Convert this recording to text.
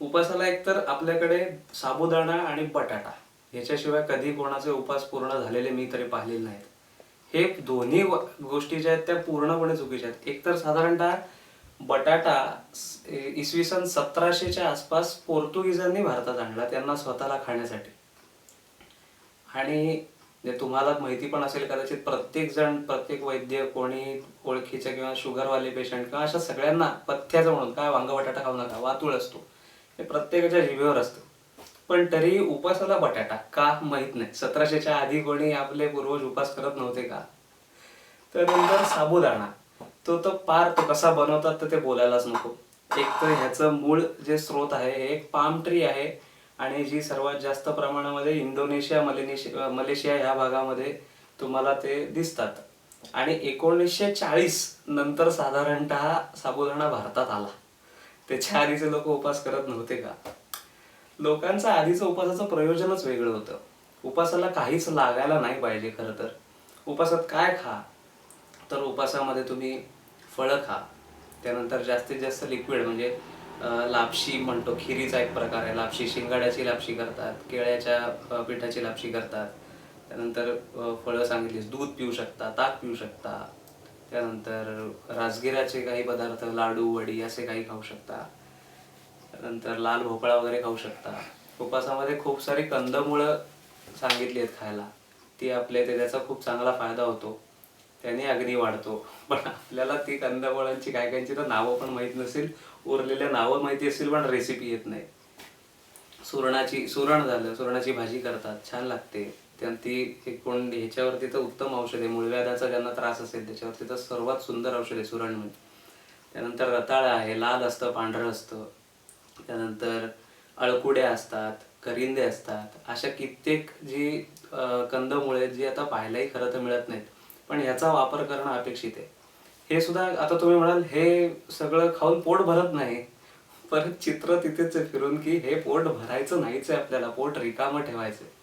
उपासाला एकतर आपल्याकडे साबुदाणा आणि बटाटा याच्याशिवाय कधी कोणाचे उपास पूर्ण झालेले मी तरी पाहिलेले नाहीत. हे दोन्ही गोष्टी ज्या आहेत त्या पूर्णपणे चुकीच्या आहेत. एकतर साधारणतः बटाटा इसवी सन सतराशेच्या आसपास पोर्तुगीजांनी भारतात आणला त्यांना स्वतःला खाण्यासाठी. आणि जे तुम्हाला माहिती पण असेल कदाचित प्रत्येक जण प्रत्येक वैद्य कोणी ओळखीचे किंवा शुगरवाले पेशंट किंवा अशा सगळ्यांना पथ्याचं म्हणून काय वांग बटाटा खाऊ नका वातूळ असतो. हे प्रत्येकाच्या जिभेवर असतं. पण तरी उपासाला बटाटा? का? माहीत नाही. सतराशेच्या आधी कोणी आपले पूर्वज उपास करत नव्हते का? तर नंतर साबुदाणा. तो तो पार तो कसा बनवतात तर ते बोलायलाच नको. एक तर ह्याचं मूळ जे स्रोत आहे हे एक पाम ट्री आहे आणि जी सर्वात जास्त प्रमाणामध्ये इंडोनेशिया मलेनेशिया मलेशिया ह्या भागामध्ये तुम्हाला ते दिसतात. आणि एकोणीसशे चाळीस नंतर साधारणतः साबुदाणा भारतात आला. त्याच्या आधीचे लोक उपास करत नव्हते का? लोकांचा आधीचं उपासाचं प्रयोजनच वेगळं होतं. उपासाला काहीच लागायला नाही पाहिजे खरं तर. उपासात काय खा? तर उपासामध्ये तुम्ही फळं खा. त्यानंतर जास्तीत जास्त लिक्विड म्हणजे लापशी म्हणतो खिरीचा एक प्रकार आहे. लापशी शिंगाड्याची लापशी करतात केळ्याच्या पिठाची लापशी करतात. त्यानंतर फळं सांगितलीस दूध पिऊ शकता ताक पिऊ शकता. त्यानंतर राजगिराचे काही पदार्थ लाडू वडी असे काही खाऊ शकता. नंतर लाल भोपळा वगैरे खाऊ शकता. उपासामध्ये खूप सारी कंदमुळं सांगितली आहेत खायला. ती आपल्या ते त्याचा खूप चांगला फायदा होतो. त्याने अग्नी वाढतो. पण आपल्याला ती कंदमुळांची काय काहींची तर नावं पण माहीत नसेल. उरलेल्या नावं माहिती असतील पण रेसिपी येत नाही. सुरणाची सुरण झालं सुरणाची भाजी करतात. छान लागते. त्या ती एकूण ह्याच्यावरती तर उत्तम औषध आहे. मूळव्याधाचा ज्यांना त्रास असेल त्याच्यावरती तर सर्वात सुंदर औषध आहे सुरण म्हणजे त्यानंतर रताळा आहे लाल असतं पांढरं असतं. त्यानंतर अळकुड्या असतात करिंदे असतात. अशा कित्येक जी कंदमुळे जी आता पाहायलाही खरं तर मिळत नाहीत. पण ह्याचा वापर करणं अपेक्षित आहे. हे सुद्धा आता तुम्ही म्हणाल हे सगळं खाऊन पोट भरत नाही. परत चित्र तिथेच फिरून की हे पोट भरायचं नाहीच आहे आपल्याला. पोट रिकामं ठेवायचं आहे